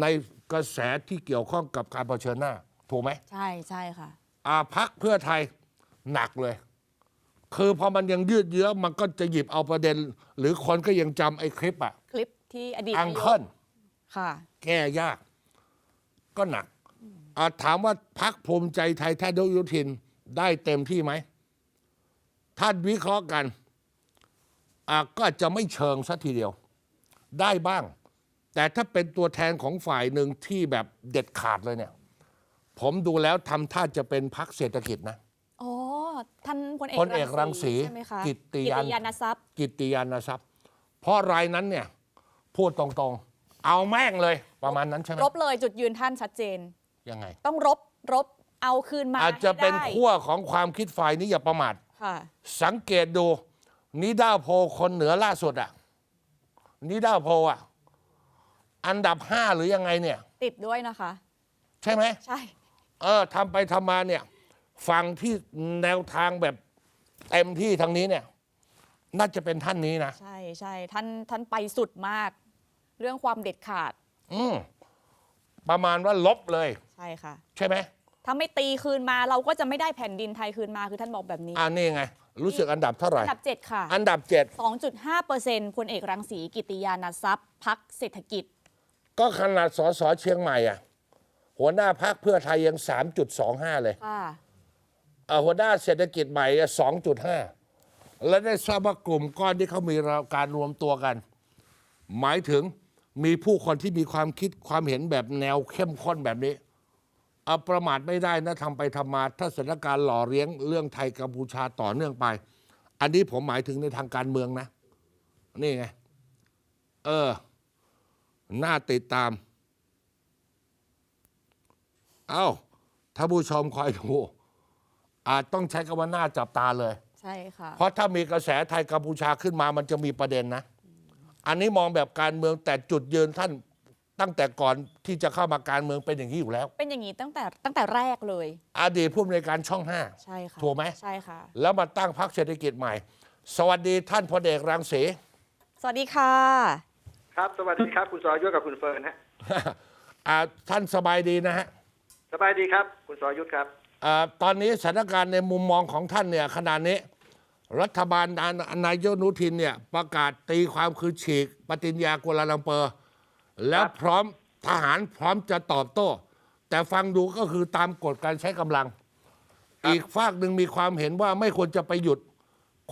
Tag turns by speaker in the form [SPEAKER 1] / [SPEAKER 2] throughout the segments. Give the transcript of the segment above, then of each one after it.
[SPEAKER 1] ในกระแสที่เกี่ยวข้องกับการเผชิญหน้า ถูกไหม
[SPEAKER 2] ใช่ใช่ค่ะ
[SPEAKER 1] อาพักเพื่อไทยหนักเลย คือพอมันยังยืดเยื้อมันก็จะหยิบเอาประเด็น หรือคนก็ยังจำไอ้คลิปอะ
[SPEAKER 2] คลิปที่อดีต
[SPEAKER 1] อัง
[SPEAKER 2] นายก
[SPEAKER 1] เคิล
[SPEAKER 2] ค่ะ
[SPEAKER 1] แก้ยาก ก็หนักอะถามว่าพักภูมิใจไทยท่านนายกยุทินได้เต็มที่ไหมท่านวิเคราะห์กันอะก็จะไม่เชิงสัทีเดียว ได้บ้าง แต่ถ้าเป็นตัวแทนของฝ่ายหนึ่งที่แบบเด็ดขาดเลยเนี่ย ผมดูแล้วทำท่าจะเป็นพักเศรษฐกิจนะ
[SPEAKER 2] อ๋อท่านพลเอก
[SPEAKER 1] พลเอกรังสี
[SPEAKER 2] ใช่ไหมคะ
[SPEAKER 1] กิตติยัน
[SPEAKER 2] ยานทรัพย์
[SPEAKER 1] กิตติยานทรัพย์ เพราะรายนั้นเนี่ยพูดตรงๆ เอาแม่งเลยประมาณนั้นใช่ไหม
[SPEAKER 2] รบเลยจุดยืนท่านชัดเจน
[SPEAKER 1] ยังไง
[SPEAKER 2] ต้องรบรบเอาคืนมา
[SPEAKER 1] อาจจะเป็น
[SPEAKER 2] ให้ได้
[SPEAKER 1] ขั้วของความคิดฝ่ายนี้อย่าประมาท
[SPEAKER 2] ค่ะ
[SPEAKER 1] สังเกตดูนิด้าโพลคนเหนือล่าสุดอะนิด้าโพลอะ อันดับห้าหรือยังไงเนี่ย
[SPEAKER 2] ติดด้วยนะคะ
[SPEAKER 1] ใช่ไหม
[SPEAKER 2] ใช่
[SPEAKER 1] เออทำไปทำมาเนี่ย ฝั่งที่แนวทางแบบเต็มที่ทางนี้เนี่ย น่าจะเป็นท่านนี้นะ
[SPEAKER 2] ใช่ใช่ท่านท่านไปสุดมาก เรื่องความเด็ดขาด
[SPEAKER 1] อืมประมาณว่าลบเลย
[SPEAKER 2] ใช่ค่ะ
[SPEAKER 1] ใช่ไหม
[SPEAKER 2] ถ้าไม่ตีคืนมาเราก็จะไม่ได้แผ่นดินไทยคืนมาคือท่านบอกแบบนี้
[SPEAKER 1] อ่านี่ไง รู้สึกอันดับเท่าไหร่
[SPEAKER 2] อันดับ 7 ค่ะ
[SPEAKER 1] อันดับเจ็ด
[SPEAKER 2] 2.5เปอร์เซ็นต์พลเอกรังสีกิติยานทรัพย์พักเศรษฐกิจ
[SPEAKER 1] ก็ขนาดสสเชียงใหม่อะหัวหน้าพักเพื่อไทยยัง 3.25 เลย
[SPEAKER 2] ค่ะ
[SPEAKER 1] เอ่อหัวหน้าเศรษฐกิจใหม่อะ2.5 และได้ทราบว่ากลุ่มก้อนที่เขามีการรวมตัวกัน หมายถึงมีผู้คนที่มีความคิดความเห็นแบบแนวเข้มข้นแบบนี้เอาประมาทไม่ได้นะทำไปทำมา ถ้าสถานการณ์หล่อเลี้ยงเรื่องไทยกัมพูชาต่อเนื่องไป อันนี้ผมหมายถึงในทางการเมืองนะ นี่ไง เออ น่าติดตาม เอ้าถ้าผู้ชมคอยดู อาจต้องใช้คำว่าหน้าจับตาเลย
[SPEAKER 2] ใช่ค่ะ
[SPEAKER 1] เพราะถ้ามีกระแสไทยกัมพูชาขึ้นมามันจะมีประเด็นนะ อันนี้มองแบบการเมืองแต่จุดยืนท่านตั้งแต่ก่อนที่จะเข้ามาการเมืองเป็นอย่างนี้อยู่แล้ว
[SPEAKER 2] เป็นอย่างนี้ตั้งแต่ตั้งแต่แรกเลย
[SPEAKER 1] อดีตผู้อำนวยการช่องห้า
[SPEAKER 2] ใช่ค่ะ
[SPEAKER 1] ถูกไหม
[SPEAKER 2] ใช่ค่ะ
[SPEAKER 1] แล้วมาตั้งพรรคเศรษฐกิจใหม่ สวัสดีท่านพลเอกรังสี
[SPEAKER 2] สวัสดีค่ะ
[SPEAKER 3] ครับ สวัสดีครับ คุณสรยุทธกับคุณเฟิร์นฮะ
[SPEAKER 1] อ่าท่านสบายดีนะฮะ
[SPEAKER 3] สบายดีครับ คุณสรยุทธครับ
[SPEAKER 1] อ่าตอนนี้สถานการณ์ในมุมมองของท่านเนี่ยขณะนี้ รัฐบาลนานายกอนุทินเนี่ยประกาศตีความคือฉีก ปฏิญญากัวลาลัมเปอร์ แล้ว
[SPEAKER 3] ครับ
[SPEAKER 1] พร้อมทหารพร้อมจะตอบโต้ แต่ฟังดูก็คือตามกฎการใช้กำลัง อีกฝากหนึ่งมีความเห็นว่าไม่ควรจะไปหยุด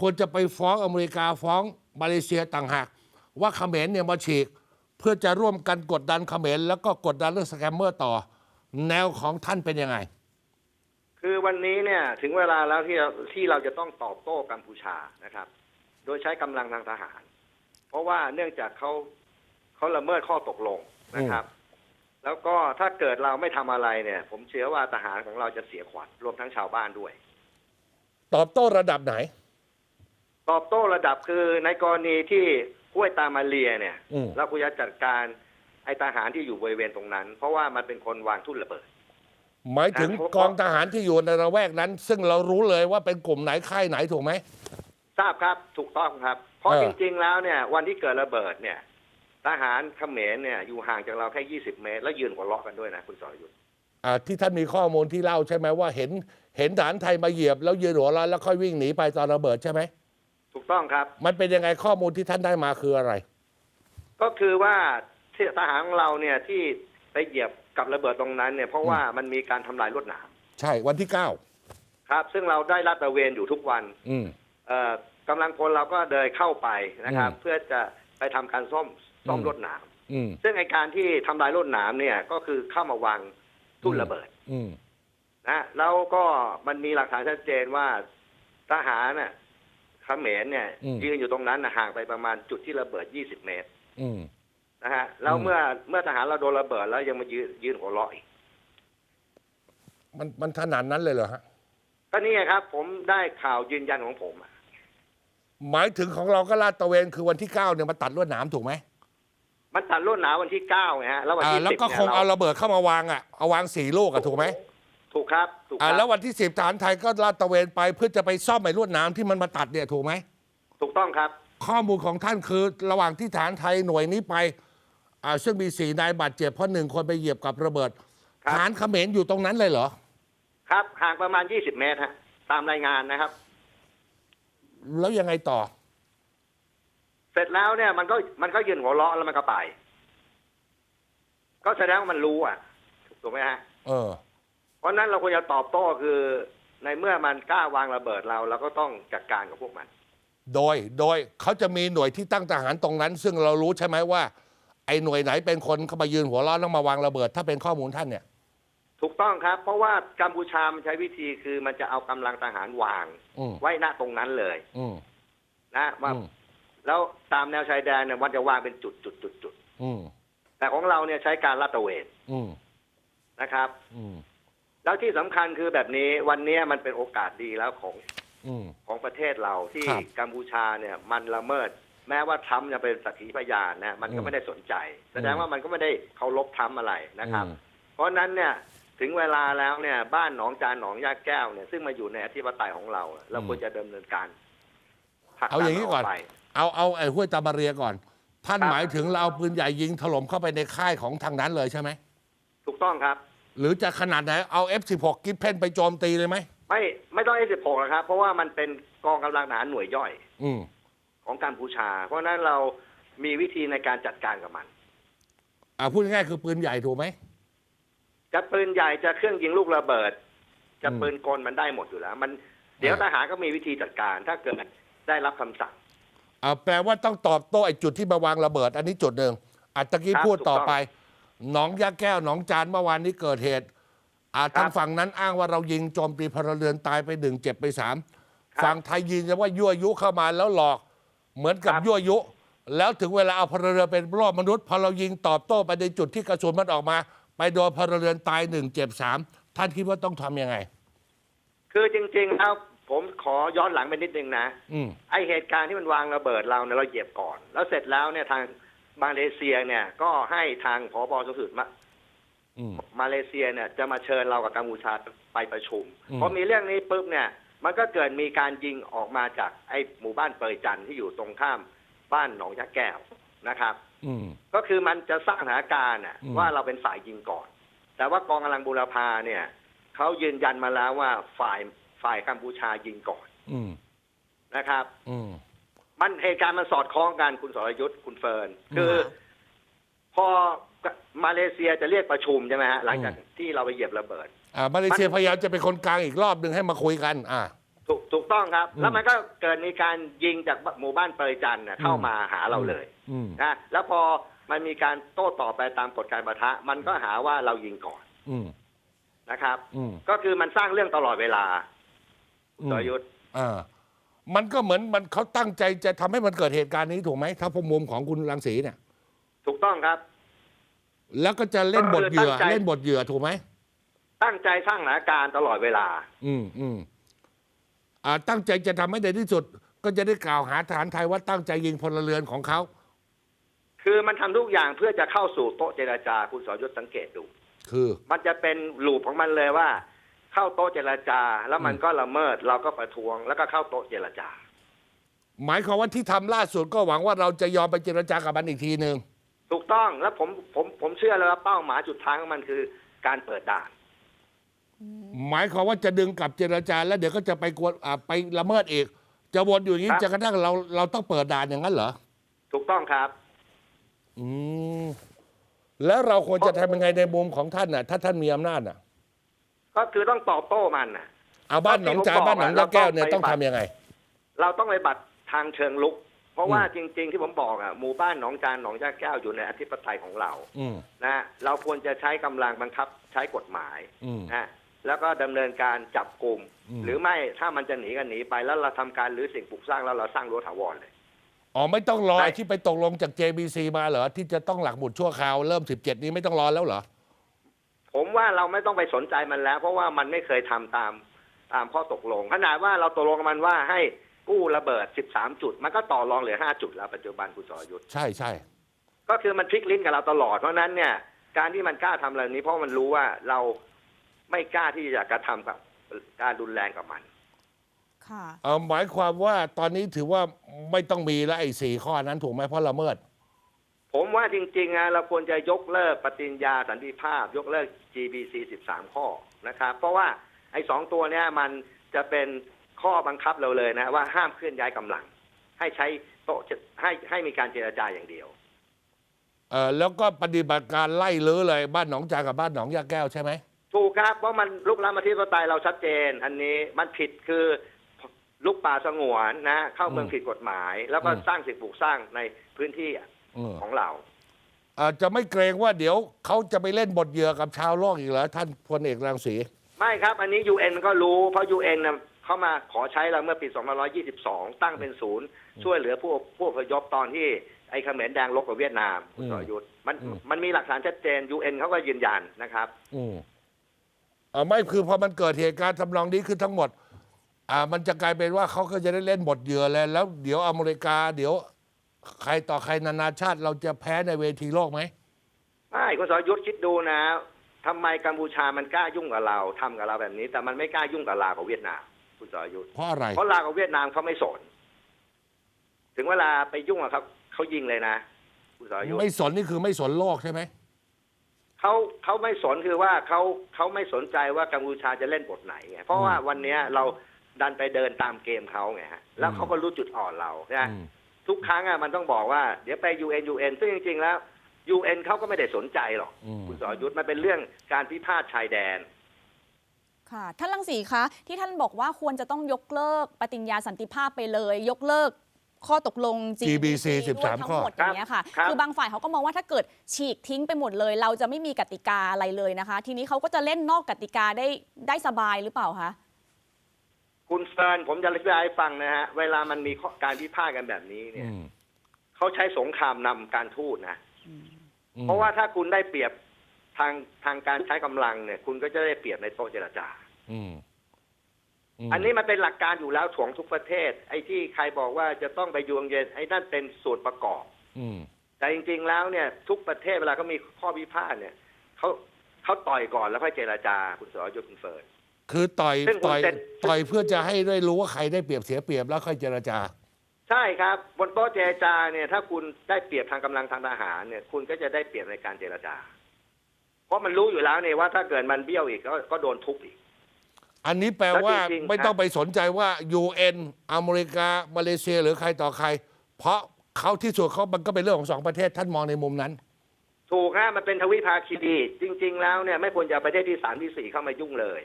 [SPEAKER 1] ควรจะไปฟ้องอเมริกาฟ้องมาเลเซียต่างหาก ว่าเขมรเนี่ยมาฉีก เพื่อจะร่วมกันกดดันเขมรแล้วก็กดดันเรื่องสแกมเมอร์ต่อ แนวของท่านเป็นยังไง
[SPEAKER 3] คือวันนี้เนี่ยถึงเวลาแล้วที่เราที่เราจะต้องตอบโต้กัมพูชานะครับ โดยใช้กำลังทางทหาร เพราะว่าเนื่องจากเขาเขาละเมิดข้อตกลงนะครับ แล้วก็ถ้าเกิดเราไม่ทำอะไรเนี่ย ผมเชื่อว่าทหารของเราจะเสียขวัญรวมทั้งชาวบ้านด้วย
[SPEAKER 1] ตอบโต้ระดับไหน
[SPEAKER 3] ตอบโต้ระดับคือในกรณีที่ห้วยตามาเลียเนี่ย
[SPEAKER 1] อืม
[SPEAKER 3] เราควรจะจัดการไอทหารที่อยู่บริเวณตรงนั้น เพราะว่ามันเป็นคนวางทุ่นระเบิด
[SPEAKER 1] หมายถึง
[SPEAKER 3] ครับ
[SPEAKER 1] กองทหารที่อยู่ในระแวกนั้น ซึ่งเรารู้เลยว่าเป็นกลุ่มไหนค่ายไหนถูกไหม
[SPEAKER 3] ทราบครับถูกต้องครับ เพราะ
[SPEAKER 1] เออ
[SPEAKER 3] จริงๆแล้วเนี่ยวันที่เกิดระเบิดเนี่ยทหารเขมรเนี่ยอยู่ห่างจากเราแค่ 20 เมตร แล้วยืนหัวเราะกันด้วยนะคุณสรยุทธ์
[SPEAKER 1] อ่าที่ท่านมีข้อมูลที่เล่าใช่ไหมว่าเห็นเห็นทหารไทยมาเหยียบ แล้วยืนหัวเราะแล้วค่อยวิ่งหนีไปตอนระเบิดใช่ไหม
[SPEAKER 3] ถูกต้องครับ
[SPEAKER 1] มันเป็นยังไงข้อมูลที่ท่านได้มาคืออะไร
[SPEAKER 3] ก็คือว่าที่ทหารของเราเนี่ยที่ไปเหยียบกับระเบิดตรงนั้นเนี่ย เพราะว่ามันมีการทำลายลวดหนาม
[SPEAKER 1] ใช่วันที่เก้า
[SPEAKER 3] ครับ ซึ่งเราได้ลาดตระเวนอยู่ทุกวัน
[SPEAKER 1] อืม
[SPEAKER 3] เอ่อกำลังพลเราก็เดินเข้าไปนะครับ
[SPEAKER 1] อืม
[SPEAKER 3] เพื่อจะไปทำการซ่อมซ่อม
[SPEAKER 1] อืม
[SPEAKER 3] ลวดหนาม
[SPEAKER 1] อืม
[SPEAKER 3] ซึ่งไอการที่ทำลายลวดหนามเนี่ยก็คือเข้ามาวางทุ่นระเบิด
[SPEAKER 1] อืม
[SPEAKER 3] นะแล้วก็มันมีหลักฐานชัดเจนว่าทหารน่ะ เขมรเนี่ย
[SPEAKER 1] อืม
[SPEAKER 3] ยืนอยู่ตรงนั้นน่ะห่างไปประมาณจุดที่ระเบิด 20 เมตร
[SPEAKER 1] อืม
[SPEAKER 3] นะฮะแล้ว
[SPEAKER 1] อืม
[SPEAKER 3] เมื่อเมื่อทหารเราโดนระเบิดแล้วยังมายืนยืนหัวเราะอีก
[SPEAKER 1] มันมันขนาดนั้นเลยเหรอฮะ
[SPEAKER 3] ก็นี่ไงครับ ผมได้ข่าวยืนยันของผมอะ
[SPEAKER 1] หมายถึงของเราก็ลาดตระเวนคือวันที่เก้าเนี่ยมาตัดลวดหนามถูกไหม
[SPEAKER 3] มันตัดลวดหนามวันที่เก้าไงฮะแล้ววัน
[SPEAKER 1] อ่า
[SPEAKER 3] ที่
[SPEAKER 1] แล้ว
[SPEAKER 3] สิบ
[SPEAKER 1] ก็
[SPEAKER 3] เนี่ย
[SPEAKER 1] คงเอา
[SPEAKER 3] เรา
[SPEAKER 1] ระเบิดเข้ามาวางอะเอาวางสี่ลูกอะถูกไหม
[SPEAKER 3] ถูกครับถูกค
[SPEAKER 1] อ่า
[SPEAKER 3] รับ
[SPEAKER 1] แล้ววันที่สิบทหารไทยก็ลาดตระเวนไปเพื่อจะไปซ่อมไอ้ลวดหนามที่มันมาตัดเนี่ยถูกไหม
[SPEAKER 3] ถูกต้องครับ
[SPEAKER 1] ข้อมูลของท่านคือระหว่างที่ฐานไทยหน่วยนี้ไปอ่าซึ่งมีสี่นายบาดเจ็บเพราะหนึ่งคนไปเหยียบกับระเบิด
[SPEAKER 3] ครับ
[SPEAKER 1] ฐานเขมรอยู่ตรงนั้นเลยเหรอ
[SPEAKER 3] ครับห่างประมาณ 20 เมตรฮะตามรายงานนะครับ
[SPEAKER 1] แล้วยังไงต่อ
[SPEAKER 3] เสร็จแล้วเนี่ยมันก็มันก็ยืนหัวเราะแล้วมันก็ไป ก็แสดงว่ามันรู้อะถูกไหมฮะ
[SPEAKER 1] เออ
[SPEAKER 3] เพ ราะฉะนั้นเราควรจะตอบโต้คือในเมื่อมันกล้าวางระเบิดเราเราก็ต้องจัดการกับพวกมัน
[SPEAKER 1] โดยโดยเขาจะมีหน่วยที่ตั้งทหารตรงนั้น ซึ่งเรารู้ใช่ไหมว่า ไอ้หน่วยไหนเป็นคนเข้ามายืนหัวเร้อนแล้วมาวางระเบิด ถ้าเป็นข้อมูลท่านเนี่ย
[SPEAKER 3] ถูกต้องครับ เพราะว่ากัมพูชามันใช้วิธีคือมันจะเอากำลังทหารวาง
[SPEAKER 1] อืม
[SPEAKER 3] ไว้ณตรงนั้นเลย
[SPEAKER 1] อืม
[SPEAKER 3] นะว่า
[SPEAKER 1] อืม
[SPEAKER 3] แล้วตามแนวชายแดนเนี่ยมันจะวางเป็นจุดจุดจุดจุด
[SPEAKER 1] อืม
[SPEAKER 3] แต่ของเราเนี่ยใช้การลาดตระเวน
[SPEAKER 1] อืม
[SPEAKER 3] นะครับ
[SPEAKER 1] อืม
[SPEAKER 3] แล้วที่สำคัญคือแบบนี้วันนี้มันเป็นโอกาสดีแล้วของ
[SPEAKER 1] อืม
[SPEAKER 3] ของประเทศเราที่
[SPEAKER 1] ครับ
[SPEAKER 3] กัมพูชาเนี่ยมันละเมิด แม้ว่าทรัมป์จะเป็นสักขีพยานนะมันก็
[SPEAKER 1] อืม
[SPEAKER 3] ไม่ได้สนใจ แสดงว่ามันก็ไม่ได้เคารพทรัมป์อะไรนะครับ
[SPEAKER 1] อืม
[SPEAKER 3] เพราะฉะนั้นเนี่ยถึงเวลาแล้วเนี่ยบ้านหนองจานหนองยาแก้วเนี่ยซึ่งมาอยู่ในอธิปไตยของเรา เราควรจะดำเนินการผลักดั
[SPEAKER 1] เอาอย่างนี้ก่อน
[SPEAKER 3] ไป
[SPEAKER 1] เอาเอาไอ้ห้วยตามาเรียก่อน ท่าน
[SPEAKER 3] ครับ
[SPEAKER 1] หมายถึงเราเอาปืนใหญ่ยิงถล่มเข้าไปในค่ายของทางนั้นเลยใช่ไหม
[SPEAKER 3] ถูกต้องครับ
[SPEAKER 1] หรือจะขนาดไหนเอา F16 กิฟเพนไปโจมตีเลยไหม
[SPEAKER 3] ไม่ไม่ต้อง F16 หรอกครับ เพราะว่ามันเป็นกองกำลังทหารหน่วยย่อย
[SPEAKER 1] อืม
[SPEAKER 3] ของกัมพูชา เพราะฉะนั้นเรามีวิธีในการจัดการกับมัน
[SPEAKER 1] อ่าพูดง่ายๆคือปืนใหญ่ถูกไหม
[SPEAKER 3] จะปืนใหญ่จะเครื่องยิงลูกระเบิด จะ
[SPEAKER 1] อืม
[SPEAKER 3] ปืนกลมันได้หมดอยู่แล้ว มันเดี๋ยว
[SPEAKER 1] อ่า
[SPEAKER 3] ทหารก็มีวิธีจัดการ ถ้าเกิดได้รับคำสั่ง
[SPEAKER 1] อ่าแปลว่าต้องตอบโต้ไอ้จุดที่มาวางระเบิด อันนี้จุดหนึ่งอัตะกี้
[SPEAKER 3] ครับ
[SPEAKER 1] พูดต่อ
[SPEAKER 3] ถูกต้อง
[SPEAKER 1] ไป หนองยาแก้วหนองจานเมื่อวานนี้เกิดเหตุอ่า
[SPEAKER 3] ครับ
[SPEAKER 1] ทางฝั่งนั้นอ้างว่าเรายิงโจมตีพลเรือนตายไปหนึ่งเจ็บไปสาม
[SPEAKER 3] ครับ
[SPEAKER 1] ฝั่งไทยยิงจะว่ายั่วยุเข้ามาแล้วหลอกเหมือนกับ
[SPEAKER 3] ครับ
[SPEAKER 1] ยั่วยุ แล้วถึงเวลาเอาพลเรือนเป็นรอบมนุษย์พอเรายิงตอบโต้ไปในจุดที่กระสุนมันออกมา ไปโดนพลเรือนตายหนึ่งเจ็บสามท่านคิดว่าต้องทำยังไง
[SPEAKER 3] คือจริงๆแล้วผมขอย้อนหลังไปนิดนึงนะ
[SPEAKER 1] อืม
[SPEAKER 3] ไอเหตุการณ์ที่มันวางระเบิดเราเนี่ยเราเหยียบก่อน แล้วเสร็จแล้วเนี่ยทาง มาเลเซียเนี่ยก็ให้ทางผบสุสุดมา
[SPEAKER 1] อืม
[SPEAKER 3] มาเลเซียเนี่ยจะมาเชิญเรากับกัมพูชาไปประชุม
[SPEAKER 1] อืม
[SPEAKER 3] พอมีเรื่องนี้ปุ๊บเนี่ยมันก็เกิดมีการยิงออกมาจากไอหมู่บ้านเปยจันทร์ที่อยู่ตรงข้ามบ้านหนองยะแก้วนะครับ
[SPEAKER 1] อืม
[SPEAKER 3] ก็คือมันจะสร้างสถานการณ์น่ะ
[SPEAKER 1] อืม
[SPEAKER 3] ว่าเราเป็นฝ่ายยิงก่อน แต่ว่ากองกำลังบูรพาเนี่ยเขายืนยันมาแล้วว่าฝ่ายฝ่ายกัมพูชายิงก่อน
[SPEAKER 1] อืม
[SPEAKER 3] นะครับ
[SPEAKER 1] อื ม
[SPEAKER 3] มันเหตุการณ์มันสอดคล้องกันคุณสรยุทธ์คุณเฟิร์นคือ
[SPEAKER 2] ค่ะ
[SPEAKER 3] พอมาเลเซียจะเรียกประชุมใช่ไหมฮะหลังจาก
[SPEAKER 1] อืม
[SPEAKER 3] ที่เราไปเหยียบระเบิด
[SPEAKER 1] อ่ามาเลเซีย
[SPEAKER 3] มัน
[SPEAKER 1] พยายามจะเป็นคนกลางอีกรอบหนึ่งให้มาคุยกัน อ่า
[SPEAKER 3] ถูกถูกต้องครับ
[SPEAKER 1] อืม
[SPEAKER 3] แล้วมันก็เกิดมีการยิงจากหมู่บ้านเปยจันทร์น่ะเข้ามาหาเราเลย
[SPEAKER 1] อืม
[SPEAKER 3] นะแล้วพอมันมีการโต้ตอบไปตามกฎการประทะ มันก็หาว่าเรายิงก่อน
[SPEAKER 1] อืม
[SPEAKER 3] นะครับ
[SPEAKER 1] อืม
[SPEAKER 3] ก็คือมันสร้างเรื่องตลอดเวลา
[SPEAKER 1] อืม
[SPEAKER 3] สรยุทธ์
[SPEAKER 1] อ่า มันก็เหมือนมันเขาตั้งใจจะทำให้มันเกิดเหตุการณ์นี้ถูกไหมถ้าพมุมของคุณรังสีเนี่ย
[SPEAKER 3] ถูกต้องครับ
[SPEAKER 1] แล้วก็จะเล่นบทเหยื่อ
[SPEAKER 3] ก็คือตั้งใจ
[SPEAKER 1] เล่นบทเหยื่อถูกไหม
[SPEAKER 3] ตั้งใจสร้างสถานการณ์ตลอดเวลา
[SPEAKER 1] อืมอืมอ่าตั้งใจจะทำให้ในที่สุด ก็จะได้กล่าวหาฐานไทยว่าตั้งใจยิงพลเรือนของเขา
[SPEAKER 3] คือมันทำทุกอย่างเพื่อจะเข้าสู่โต๊ะเจรจาคุณสรยุทธ์สังเกตดู
[SPEAKER 1] คือ
[SPEAKER 3] มันจะเป็นลูปของมันเลยว่า เข้าโต๊ะเจรจา แล้วมันก็ละเมิดเราก็ประท้วง แล้วก็เข้าโต๊ะเจรจา
[SPEAKER 1] หมายความว่าที่ทำล่าสุดก็หวังว่าเราจะยอมไปเจรจากับมันอีกทีหนึ่ง
[SPEAKER 3] ถูกต้องแล้วผมผมผมเชื่อเลยว่าเป้าหมายจุดท้ายของมันคือการเปิดด่าน
[SPEAKER 1] หมายความว่าจะดึงกลับเจรจา แล้วเดี๋ยวก็จะไปกวนอ่าไปละเมิดอีก จะวนอยู่อย่างนี้
[SPEAKER 3] ครับ
[SPEAKER 1] จนกระทั่งเราเราต้องเปิดด่านอย่างนั้นเหรอ
[SPEAKER 3] ถูกต้องครับ
[SPEAKER 1] อืมแล้วเราควรจะทำยังไงในมุมของท่านน่ะ ถ้าท่านมีอำนาจน่ะ
[SPEAKER 3] ก็คือต้องตอบโต้มันน่ะ
[SPEAKER 1] เอาบ้านหนองจา
[SPEAKER 3] ก็ที่ผมบอก
[SPEAKER 1] บ้านหนอง
[SPEAKER 3] อะ
[SPEAKER 1] ยาแก้วเนี่ย
[SPEAKER 3] เราต้
[SPEAKER 1] ต้
[SPEAKER 3] อ
[SPEAKER 1] องง
[SPEAKER 3] ไป
[SPEAKER 1] ทำยังไง
[SPEAKER 3] เราต้องไปบัตรทางเชิงลุก เพราะว่า
[SPEAKER 1] อืม
[SPEAKER 3] จริง ๆ ที่ผมบอกอะหมู่บ้านหนองจานหนองยาแก้วอยู่ในอธิปไตยของเรา
[SPEAKER 1] อืม
[SPEAKER 3] นะฮะเราควรจะใช้กำลังบังคับใช้กฎหมาย
[SPEAKER 1] อืม
[SPEAKER 3] นะแล้วก็ดำเนินการจับกลุ่ม
[SPEAKER 1] อืม
[SPEAKER 3] หรือไม่ถ้ามันจะหนีกันหนีไปแล้วเราทำการรื้อสิ่งปลูกสร้างแล้วเราสร้างรั้วถาวรเลย
[SPEAKER 1] อ๋อไม่ต้องรอ
[SPEAKER 3] ใช่
[SPEAKER 1] ไอ้ที่ไปตกลงจาก JBC มาเหรอที่จะต้องหลักหมุดชั่วคราวเริ่ม 17 นี้ไม่ต้องรอแล้วเหรอ
[SPEAKER 3] ผมว่าเราไม่ต้องไปสนใจมันแล้ว เพราะว่ามันไม่เคยทำตามตามข้อตกลงขนาดว่าเราตกลงกับมันว่าให้กู้ระเบิด 13 จุด มันก็ต่อรองเหลือ 5 จุดแล้วปัจจุบันคุณสรยุทธ์
[SPEAKER 1] ใช่ใช่
[SPEAKER 3] ก็คือมันพลิกลิ้นกับเราตลอดเพราะฉะนั้นเนี่ย การที่มันกล้าทำอะไรนี้ เพราะมันรู้ว่าเราไม่กล้าที่จะกระทำกับการรุนแรงกับมัน
[SPEAKER 2] ค่ะ
[SPEAKER 1] เออหมายความว่าตอนนี้ถือว่าไม่ต้องมีแล้วไอ้สี่ข้อนั้นถูกไหมเพราะละเมิด
[SPEAKER 3] ผผมว่าจริงๆอะเราควรจะยกเลิกปฏิญญาสันติภาพ ยกเลิก GBC 13 ข้อนะครับ เพราะว่าไอ้สองตัวเนี้ยมันจะเป็นข้อบังคับเราเลยนะ ว่าห้ามเคลื่อนย้ายกำลัง ให้ใช้โต๊ะให้ให้มีการเจรจาอย่างเดียว
[SPEAKER 1] เออแล้วก็ปฏิบัติการไล่ลื้อเลยบ้านหนองจากับบ้านหนองยาแก้วใช่ไหม
[SPEAKER 3] ถูกครับ เพราะมันลุกล้ำอธิปไตยเราชัดเจน อันนี้มันผิดคือลุกป่าสงวนนะ เข้าเมือง
[SPEAKER 1] อืม
[SPEAKER 3] ผิดกฎหมาย แล้วก็
[SPEAKER 1] อืม
[SPEAKER 3] สร้างสิ่งปลูกสร้างในพื้นที่
[SPEAKER 1] เออ
[SPEAKER 3] ของเรา
[SPEAKER 1] เอ่อจะไม่เกรงว่าเดี๋ยวเขาจะไปเล่นบทเหยื่อกับชาวโลกอีกเหรอท่านพลเอกรังสี
[SPEAKER 3] ไม่ครับ อันนี้ UN ก็รู้เพราะ UN นะเข้ามาขอใช้เราเมื่อปี 2522 ตั้งเป็นศูนย์ ช่วยเหลือผู้ผู้อพยพตอนที่ไอ้เขมรแดงลบกับเวียดนาม
[SPEAKER 1] อืม
[SPEAKER 3] สรยุทธ์มัน
[SPEAKER 1] อืม
[SPEAKER 3] มันมีหลักฐานชัดเจน UN เขาก็ยืนยันนะครับ
[SPEAKER 1] อืมอ่าไม่คือพอมันเกิดเหตุการณ์ทำนองนี้ขึ้นทั้งหมด อ่า มันจะกลายเป็นว่าเขาก็จะได้เล่นบทเหยื่อแล้วแล้ว เดี๋ยวอเมริกา เดี๋ยว ใครต่อใครนานาชาติเราจะแพ้ในเวทีโลกไหม
[SPEAKER 3] ไม่คุณสรยุทธ์คิดดูนะทำไมกัมพูชามันกล้ายุ่งกับเราทำกับเราแบบนี้ แต่มันไม่กล้ายุ่งกับลาวกับเวียดนามคุณสรยุทธ์
[SPEAKER 1] เพราะอะไร
[SPEAKER 3] เพราะลาวกับเวียดนามเขาไม่สน ถึงเวลาไปยุ่งกับเขาเขายิงเลยนะคุณสรยุทธ์
[SPEAKER 1] ไม่สนนี่คือไม่สนโลกใช่ไหม
[SPEAKER 3] เขาเขาไม่สนคือว่าเขาเขาไม่สนใจว่ากัมพูชาจะเล่นบทไหนไงเพราะว่าวันเนี้ยเราดันไปเดินตามเกมเขาไงฮะแล้วเขาก็รู้จุดอ่อนเรานะ
[SPEAKER 1] อืม
[SPEAKER 3] ทุกครั้งอะมันต้องบอกว่าเดี๋ยวไป UN UN ซึ่งจริง ๆ แล้ว UN เขาก็ไม่ได้สนใจหรอก
[SPEAKER 1] อืม
[SPEAKER 3] คุณสรยุทธ์มันเป็นเรื่องการพิพาทชายแดน
[SPEAKER 2] ค่ะท่านรังสีคะที่ท่านบอกว่าควรจะต้องยกเลิกปฏิญญาสันติภาพไปเลย ยกเลิกข้อตกลง
[SPEAKER 1] GBC
[SPEAKER 2] ด้วยทั้ง
[SPEAKER 1] ข้อ
[SPEAKER 2] หมดอย่างเงี้ยค่ะ
[SPEAKER 3] ครับ
[SPEAKER 2] อบางฝ่ายเขาก็มองว่าถ้าเกิดฉีกทิ้งไปหมดเลย เราจะไม่มีกติกาอะไรเลยนะคะ ทีนี้เขาก็จะเล่นนอกกติกาได้ได้สบายหรือเปล่าคะ
[SPEAKER 3] คุณเฟิร์นผมจะอธิบายให้ฟังนะฮะ เวลามันมีข้อการพิพาทกันแบบนี้เนี่
[SPEAKER 1] อื
[SPEAKER 3] ย
[SPEAKER 1] ม
[SPEAKER 3] เขาใช้สงครามนำการทูตนะ
[SPEAKER 1] อืม
[SPEAKER 3] เพราะว่าถ้าคุณได้เปรียบทางทางการใช้กำลังเนี่ย คุณก็จะได้เปรียบในโต๊ะเจรจา
[SPEAKER 1] อืมม
[SPEAKER 3] อันนี้มันเป็นหลักการอยู่แล้วของทุกประเทศ ไอ้ที่ใครบอกว่าจะต้องไปยวงเย็นไอ้นั่นเป็นส่วนประกอบ
[SPEAKER 1] อืม
[SPEAKER 3] แต่จริง ๆ แล้วเนี่ย ทุกประเทศเวลาเขามีข้อพิพาทเนี่ยเขาเขาต่อยก่อนแล้วค่อยเจรจา คุณสรยุทธ์คุณเฟิร์น
[SPEAKER 1] คือต่อย
[SPEAKER 3] ซึ่งผม
[SPEAKER 1] ต่อย
[SPEAKER 3] เซ็น
[SPEAKER 1] ต่อยเพื่อจะให้ได้รู้ว่าใครได้เปรียบเสียเปรียบแล้วค่อยเจรจา
[SPEAKER 3] ใช่ครับ บนโต๊ะเจรจาเนี่ยถ้าคุณได้เปรียบทางกำลังทางทหารเนี่ยคุณก็จะได้เปรียบในการเจรจา เพราะมันรู้อยู่แล้วเนี่ยว่าถ้าเกิดมันเบี้ยวอีกก็ก็โดนทุบอีก
[SPEAKER 1] อันนี้แปลว่า
[SPEAKER 3] แล้วจริงๆ
[SPEAKER 1] ไม่ต้องไปสนใจว่า UN อเมริกามาเลเซียหรือใครต่อใคร เพราะเขาที่สุดเขามันก็เป็นเรื่องของสองประเทศท่านมองในมุมนั้น
[SPEAKER 3] ถูกฮะมันเป็นทวิภาคีดีจริง ๆ แล้วเนี่ยไม่ควรจะเอาประเทศที่สามที่สี่เข้ามายุ่งเลย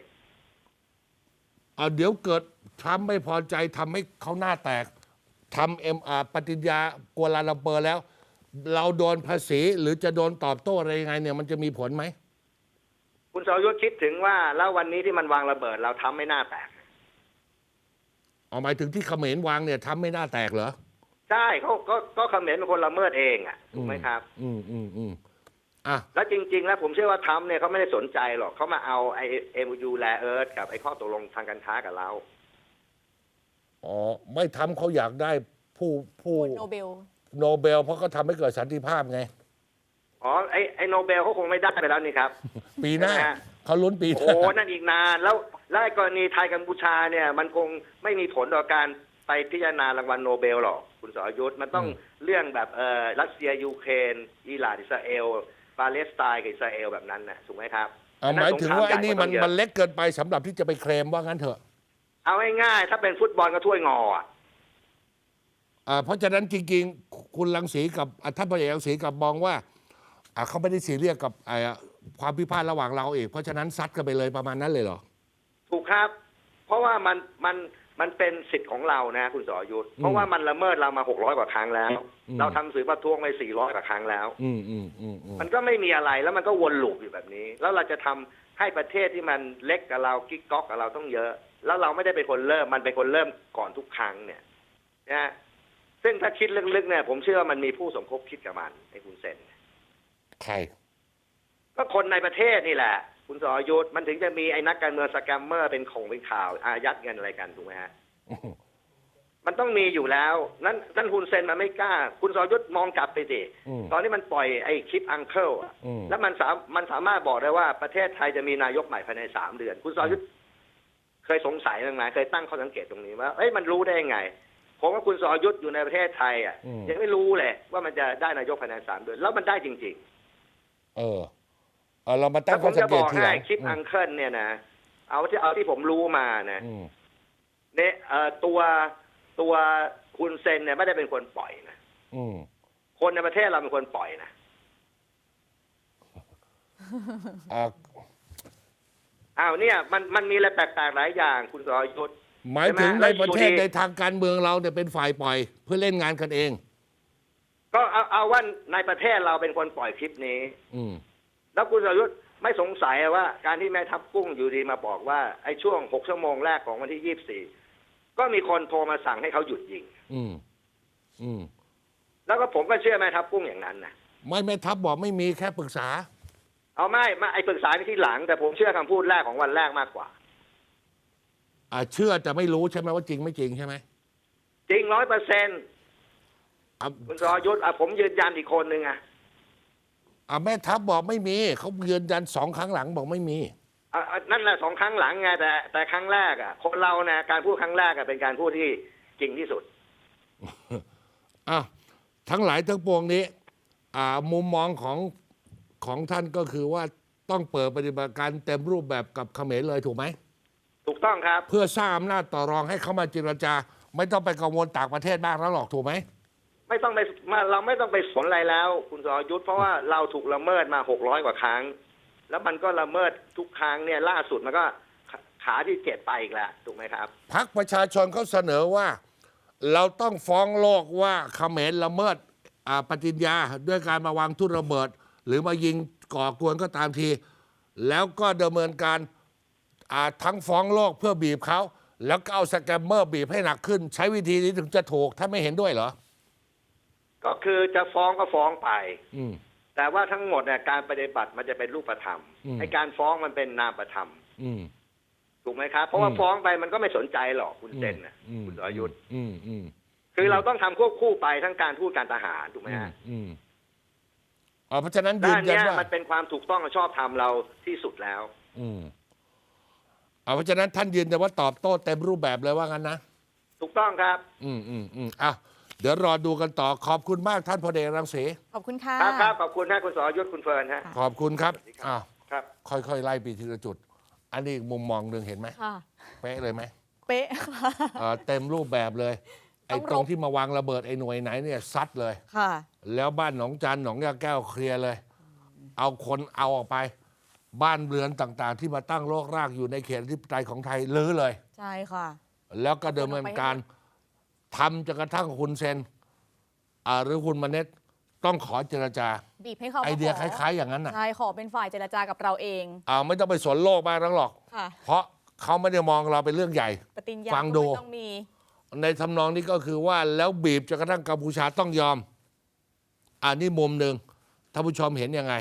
[SPEAKER 1] เอาเดี๋ยวเกิดทรัมป์ไม่พอใจทำให้เขาหน้าแตกทำเอ็มอาปฏิญญากัวลาลัมเปอร์แล้ว เราโดนภาษีหรือจะโดนตอบโต้อะไรยังไงเนี่ยมันจะมีผลไหม
[SPEAKER 3] คุณสรยุทธ์คิดถึงว่าแล้ววันนี้ที่มันวางระเบิด เราทำไม่น่าแตก
[SPEAKER 1] เอาหมายถึงที่เขมรวางเนี่ยทำไม่น่าแตกเหรอ
[SPEAKER 3] ใช่เขาก็ก็เขมรเป็นคนละเมิดเองอะถูกไหมครับ
[SPEAKER 1] อืมอืมอืมอะ
[SPEAKER 3] แล้วจริง ๆ แล้วผมเชื่อว่าทรัมป์เนี่ยเขาไม่ได้สนใจหรอกเขามาเอาไอเอ็มยูแลเอิร์ธกับไอข้อตกลงทางการค้ากับเรา
[SPEAKER 1] อ๋อไม่ทำเขาอยากได้ผู้ผู้
[SPEAKER 2] โนเบล
[SPEAKER 1] โนเบล เพราะเขาทำให้เกิดสันติภาพไง
[SPEAKER 3] อ๋อไอไอโนเบลเขาคงไม่ได้ไปแล้วนี่ครับ
[SPEAKER 1] ปีหน้า
[SPEAKER 3] ใช่ไหมฮะ
[SPEAKER 1] เขาลุ้นปีห
[SPEAKER 3] โอ้
[SPEAKER 1] น้า
[SPEAKER 3] นั่นอีกนานแล้วแล้วไอ้กรณีไทยกัมพูชาเนี่ย มันคงไม่มีผลต่อการไปพิจารณารางวัลโนเบลหรอก คุณสรยุทธ์มันต้องเรื่องแบบเออรัสเซียยูเครนอิหร่านอิสราเอล ปาเลสไตน์กับอิสราเอลแบบนั้นนะถูกไหมครับ
[SPEAKER 1] เอาหมายถึงว่าไอ้นี่มัน
[SPEAKER 3] สงครามใหญ่กว่าตั้งเยอะ
[SPEAKER 1] มันเล็กเกินไปสำหรับที่จะไปเคลมว่างั้นเถอะ
[SPEAKER 3] เอาง่ายๆถ้าเป็นฟุตบอลก็ถ้วยงออะ
[SPEAKER 1] อ่าเพราะฉะนั้นจริงๆ คุณรังสีกับอะท่านพลเอกรังสีกับมองว่าอ่าเขาไม่ได้ซีเรียสกับอ่าความพิพาทระหว่างเราเองเพราะฉะนั้นซัดกันไปเลยประมาณนั้นเลยเหรอ
[SPEAKER 3] ถูกครับ เพราะว่ามันมัน มันเป็นสิทธิ์ของเรานะคุณสรยุทธ์เพราะว่ามันละเมิดเรามาหกร้อยกว่าครั้งแล้ว
[SPEAKER 1] อืม
[SPEAKER 3] เราทำสื่อประท้วงไปสี่ร้อยกว่าครั้งแล้ว
[SPEAKER 1] อืมอืมอืมอืม
[SPEAKER 3] มันก็ไม่มีอะไรแล้วมันก็วนลูปอยู่แบบนี้ แล้วเราจะทำให้ประเทศที่มันเล็กกับเรากิ๊กก๊อกกับเราต้องเยอะ แล้วเราไม่ได้เป็นคนเริ่มมันเป็นคนเริ่มก่อนทุกครั้งเนี่ยนะฮะซึ่งถ้าคิดลึกๆเนี่ยผมเชื่อว่ามันมีผู้สมคบคิดกับมันไอ้คุณเซน
[SPEAKER 1] ใคร
[SPEAKER 3] ก็คนในประเทศนี่แหละ คุณสรยุทธ์มันถึงจะมีไอ้นักการเมืองสแกมเมอร์เป็นของเป็นข่าวอายัดเงินอะไรกันถูกไหมฮะมันต้องมีอยู่แล้ว นั่นนั่นคุณเซนมันไม่กล้า คุณสรยุทธ์มองกลับไปสิ
[SPEAKER 1] อืม
[SPEAKER 3] ตอนนี้มันปล่อยไอ้คลิปอังเคิลอะ
[SPEAKER 1] อืม
[SPEAKER 3] แล้วมันสามมันสามารถบอกได้ว่าประเทศไทยจะมีนายกใหม่ภายในสามเดือน คุณสรยุทธ์เคยสงสัยบ้างไหมเคยตั้งข้อสังเกตตรงนี้ว่าเอ้ยมันรู้ได้ยังไงพผมว่าคุณสรยุทธ์อยู่ในประเทศไทยอะ
[SPEAKER 1] อืม
[SPEAKER 3] ยังไม่รู้เลยว่ามันจะได้นายกภายในสามเดือน แล้วมันได้จริง
[SPEAKER 1] เออ เออเรามา
[SPEAKER 3] ๆ
[SPEAKER 1] ตั้
[SPEAKER 3] แล้
[SPEAKER 1] ง
[SPEAKER 3] วผ
[SPEAKER 1] ข้อ
[SPEAKER 3] ม
[SPEAKER 1] สั
[SPEAKER 3] จะ
[SPEAKER 1] งเก
[SPEAKER 3] บ
[SPEAKER 1] ต
[SPEAKER 3] อก
[SPEAKER 1] ทีห
[SPEAKER 3] ให้
[SPEAKER 1] ลัง
[SPEAKER 3] คลิปอังเคิลเนี่ยนะเอาที่เอาที่ผมรู้มานะ
[SPEAKER 1] อืม
[SPEAKER 3] เนี่ยเอ่อตัวตัวคุณเซนเนี่ยไม่ได้เป็นคนปล่อยนะ
[SPEAKER 1] อืม
[SPEAKER 3] คนในประเทศเราเป็นคนปล่อยนะ
[SPEAKER 1] อ่า
[SPEAKER 3] อ้าวเนี่ย มันมันมีอะไรแปลกๆหลายอย่าง คุณสรยุทธ์
[SPEAKER 1] หมายถึง
[SPEAKER 3] ใช่ไหม
[SPEAKER 1] ในประเทศ
[SPEAKER 3] แล้วอยู่ดี
[SPEAKER 1] ในทางการเมืองเราเนี่ยเป็นฝ่ายปล่อย เพื่อเล่นงานกันเอง
[SPEAKER 3] ก็เอาเอาว่าในประเทศเราเป็นคนปล่อยคลิปนี้
[SPEAKER 1] อืม
[SPEAKER 3] แล้วคุณสรยุทธ์ไม่สงสัยว่า การที่แม่ทัพกุ้งอยู่ดีมาบอกว่าไอ้ช่วงหกชั่วโมงแรกของวันที่ยี่บสี่ก็มีคนโทรมาสั่งให้เขาหยุดยิง
[SPEAKER 1] อืม อืม
[SPEAKER 3] แล้วก็ผมก็เชื่อแม่ทัพกุ้งอย่างนั้นนะ
[SPEAKER 1] ไม่แม่ทัพบอกไม่มีแค่ปรึกษา
[SPEAKER 3] เอาไม่มาไอ้ปรึกษาในที่หลัง แต่ผมเชื่อคำพูดแรกของวันแรกมากกว่า
[SPEAKER 1] อ่าเชื่อแต่ไม่รู้ใช่ไหมว่าจริงไม่จริงใช่ไหม
[SPEAKER 3] จริงร้อยเปอร์เซ็นต์
[SPEAKER 1] อะ
[SPEAKER 3] คุณสรยุทธ์อะผมยืนยันอีกคนหนึ่งอะ
[SPEAKER 1] อ่าแม่ทัพบอกไม่มีเขายืนยันสองครั้งหลังบอกไม่มี
[SPEAKER 3] อะอะนั่นแหละสองครั้งหลังไงแต่แต่ครั้งแรกอะคนเรานะการพูดครั้งแรกอะเป็นการพูดที่จริงที่สุด
[SPEAKER 1] อะทั้งหลายทั้งปวงนี้ อ่ามุมมองของของท่านก็คือว่าต้องเปิดปฏิบัติการเต็มรูปแบบกับเขมรเลยถูกไหม
[SPEAKER 3] ถูกต้องครับ
[SPEAKER 1] เพื่อสร้างอำนาจต่อรองให้เขามาเจรจา ไม่ต้องไปกังวลต่างประเทศมากแล้วหรอกถูกไหม
[SPEAKER 3] ไม่ต้องไปมาเราไม่ต้องไปสนอะไรแล้ว คุณสรยุทธ์เพราะว่าเราถูกละเมิดมาหกร้อยกว่าครั้ง แล้วมันก็ละเมิดทุกครั้งเนี่ยล่าสุดมันก็ขาที่เจ็ดไปอีกแล้วถูกไหมครับ
[SPEAKER 1] พักประชาชนเขาเสนอว่า เราต้องฟ้องโลกว่าเขมรละเมิดปฏิญญาด้วยการมาวางทุ่นระเบิด หรือมายิงก่อกวนก็ตามที แล้วก็ดำเนินการาทั้งฟ้องโลกเพื่อบีบเขาแล้วก็เอาสแกมเมอร์บีบให้หนักขึ้น ใช้วิธีนี้ถึงจะถูกถ้าไม่เห็นด้วยเหรอ
[SPEAKER 3] ก็คือจะฟ้องก็ฟ้องไป
[SPEAKER 1] อืม
[SPEAKER 3] แต่ว่าทั้งหมดเนี่ยการปฏิบัติมันจะเป็นรูปธรรม
[SPEAKER 1] อืม
[SPEAKER 3] ไอการฟ้องมันเป็นนามธรรม
[SPEAKER 1] อืม
[SPEAKER 3] ถูกไหมครับ เพราะว่า
[SPEAKER 1] อืม
[SPEAKER 3] ฟ้องไปมันก็ไม่สนใจหรอกคุณเซนน่ะ
[SPEAKER 1] อืม
[SPEAKER 3] คุณสรยุทธ์
[SPEAKER 1] อืมอืม
[SPEAKER 3] คือเราต้องทำควบคู่ไปทั้งการทูตการทหารถูกไหม
[SPEAKER 1] อืม
[SPEAKER 3] ฮะ
[SPEAKER 1] อืมอ๋อเพราะฉะนั้นยื
[SPEAKER 3] ด้านน
[SPEAKER 1] ยัน
[SPEAKER 3] เนี้ย
[SPEAKER 1] ว่า
[SPEAKER 3] มันเป็นความถูกต้องและชอบธรรมเราที่สุดแล้ว
[SPEAKER 1] อืมเอาเพราะฉะนั้นท่านยืนยันว่าตอบโต้เต็มรูปแบบเลยว่างั้นนะ
[SPEAKER 3] ถูกต้องครับ
[SPEAKER 1] อืมอืมอืมอะ เดี๋ยวรอดูกันต่อขอบคุณมากท่านพลเอกรังสี
[SPEAKER 2] ขอบคุณค่ะ
[SPEAKER 3] ครับครับขอบคุณนะคุณสรยุทธ์คุณเฟิร์นฮะ
[SPEAKER 1] ขอบคุณครับ
[SPEAKER 3] สวัสดีครับ
[SPEAKER 1] อ้าว
[SPEAKER 3] ครับ
[SPEAKER 1] ค่อยๆไล่ไปทีละจุด อันนี้อีกมุมมองหนึ่งเห็นไหม
[SPEAKER 2] ค่ะ
[SPEAKER 1] เป๊ะเลยไหม
[SPEAKER 2] เป๊ะค่ะ
[SPEAKER 1] เอ่อเต็มรูปแบบเลย ไอ้
[SPEAKER 2] ต้องรบ
[SPEAKER 1] ตรงที่มาวางระเบิดไอ้หน่วยไหนเนี่ยซัดเลย
[SPEAKER 2] ค่ะ
[SPEAKER 1] แล้วบ้านหนองจันหนองยาแก้วเคลียร์เลย เอาคนเอาออกไป บ้านเรือนต่างๆ ที่มาตั้งโรครากอยู่ในเขตอธิปไตยของไทยลื้อเลย
[SPEAKER 2] ใช่ค่ะ
[SPEAKER 1] แล้วก็ดำเนินการ ทำจนกระทั่งคุณเซนอ่าหรือคุณมเน็ตต้องขอเจรจา
[SPEAKER 2] บีบให้เขา
[SPEAKER 1] ไอเดีย
[SPEAKER 2] ข
[SPEAKER 1] คล้าย ๆ อย่างนั้นน่ะ
[SPEAKER 2] ใช่ขอเป็นฝ่ายเจรจากับเราเอง
[SPEAKER 1] อ่าไม่ต้องไปสนโลกมากนักหรอก
[SPEAKER 2] ค่ะ
[SPEAKER 1] เพราะเขาไม่ได้มองเราเป็นเรื่องใหญ่
[SPEAKER 2] ปฏิญญา
[SPEAKER 1] ฟัง
[SPEAKER 2] ก็
[SPEAKER 1] ดู
[SPEAKER 2] ไม่ต้องมี
[SPEAKER 1] ในทำนองนี้ก็คือว่าแล้วบีบจนกระทั่งกัมพูชาต้องยอม อันนี้มุมหนึ่งท่านผู้ชมเห็นยังไง